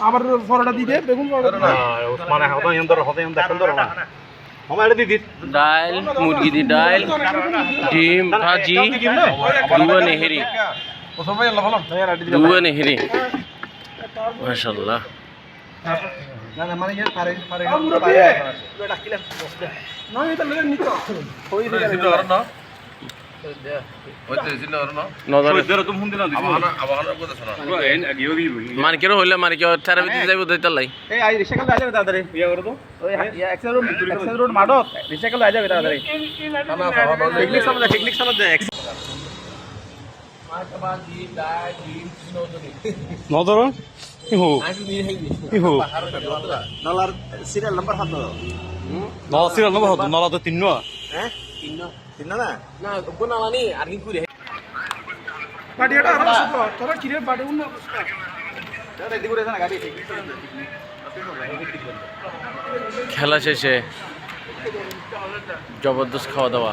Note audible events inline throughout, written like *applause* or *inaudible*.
আবার পরোটা দিতে বেগুন মানে ডাল মুরগি দি ডাল ডিম ভাজি দুয়া নেহেরি। দুয়া নেহেরি। মাশাআল্লাহ। না মানে মানে কেন হইলে মানে কেউ তারা ভিতরে যাইব দইতা লাই। এই আই রিসাইকেল আই যাবে তাড়াতাড়ি। বিয়া করে তো। ওই এক্সেল রোড এক্সেল রোড মাডত রিসাইকেল আই যাবে তাড়াতাড়ি। পিকনিক সামনে পিকনিক সামনে দে নজর ইহু। ইহু। নলার সিরিয়াল নাম্বার হাত নলা সিরিয়াল নম্বর হতো নলা তো তিন হ্যাঁ? তিন না? না কোনালানি আর কি করে পার্টি এটা আর সুতো তোরা কিরে দাদা এদিকে করে না খেলা শেষে। জবরদস্ত খাওয়া দাওয়া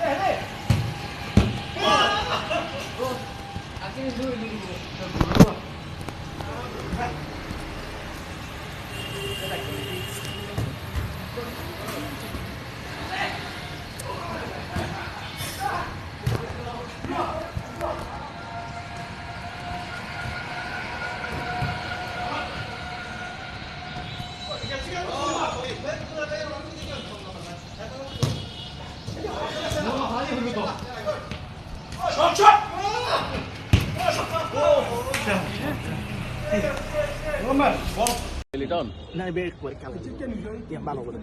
কি *laughs* করে লিটন না বের করে কাল। ইয়া ভালো করে।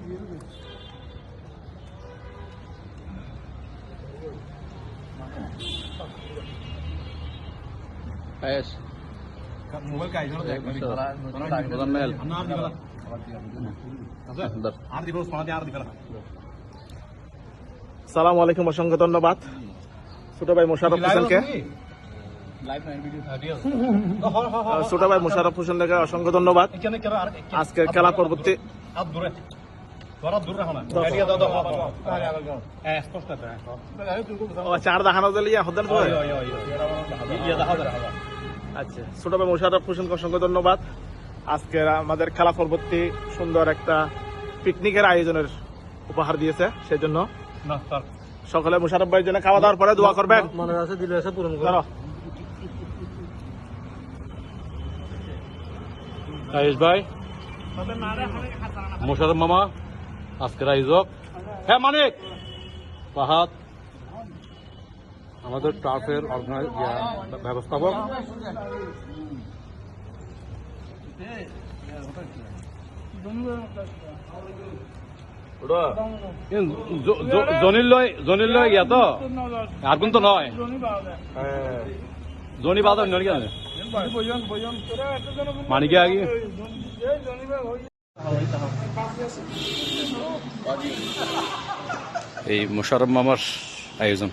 আয়েশ মোবাইল কাজ না প্রধান মেল আর দিবেলা। আর দিবেলা সোনা আর দিবেলা। সালাম আলাইকুম অসংখ্য ধন্যবাদ। ছোট ভাই মোশারফ হোসেনকে। *laughs* ছোট ভাই মোশারফ হোসেনকে অসংখ্য ধন্যবাদ। আজকের খেলা পরবর্তী। হ্যাঁ চার দেখানো আচ্ছা ছোট ভাই মোশারফ হোসেনকে অসংখ্য ধন্যবাদ। আজকে আমাদের খেলা পরবর্তী সুন্দর একটা পিকনিকের আয়োজনের উপহার দিয়েছে সেই জন্য না স্যার। সকলে মোশারফ ভাইয়ের জন্য খাওয়া দাওয়ার পরে দোয়া করবেন। মনে আছে দিলে আছে পূরণ ধরো আয়েশ ভাই মোশারফ মামা আজকের আয়োজক হ্যাঁ মানিক পাহাদ আমাদের টার্ফের ব্যবস্থাপক জনিল লয় ইয়া তো আর কোন তো নয় জনি বাদ অন্য কেন মানিকে আগে। এই মোশারফ মামার আয়োজন।